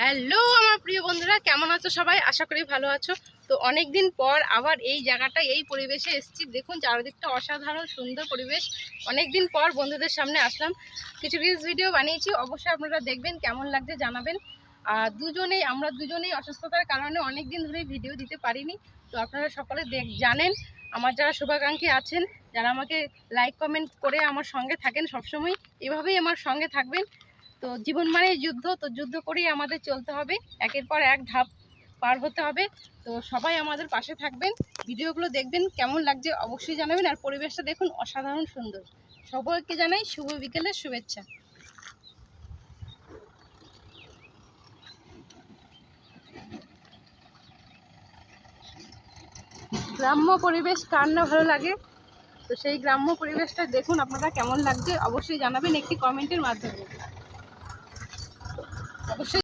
Hello, আমার প্রিয় বন্ধুরা, কেমন আছো সবাই? আশা করি ভালো আছো। তো অনেক দিন পর আবার এই জায়গাটা এই পরিবেশে এসেছি। দেখুন, চারিদিকটা অসাধারণ, সুন্দর পরিবেশ। অনেক দিন পর বন্ধুদের সামনে আসলাম। কিছু রিলস ভিডিও বানিয়েছি। অবশ্যই আপনারা দেখবেন, কেমন লাগছে জানাবেন। আর দুজনেই, আমরা দুজনেই অসুস্থতার কারণে অনেক দিন ধরে ভিডিও দিতে পারিনি। তো আপনারা সকলে দেখ, জানেন, আমার যারা শুভাকাঙ্ক্ষী আছেন, যারা আমাকে লাইক কমেন্ট করে আমার সঙ্গে থাকেন সবসময়, এভাবেই আমার সঙ্গে থাকবেন। তো জীবন মানে যুদ্ধ, তো যুদ্ধ করেই আমাদের চলতে হবে। একের পর এক ধাপ পার হতে হবে। তো সবাই আমাদের পাশে থাকবেন। ভিডিওগুলো দেখবেন, কেমন লাগছে অবশ্যই জানাবেন। আর পরিবেশটা দেখুন অসাধারণ সুন্দর। সবাইকে জানাই শুভ বিকেলের শুভেচ্ছা। গ্রাম্য পরিবেশ কার না ভালো লাগে? তো সেই গ্রাম্য পরিবেশটা দেখুন আপনারা কেমন লাগছে? অবশ্যই জানাবেন একটি কমেন্টের মাধ্যমে। অবশ্যই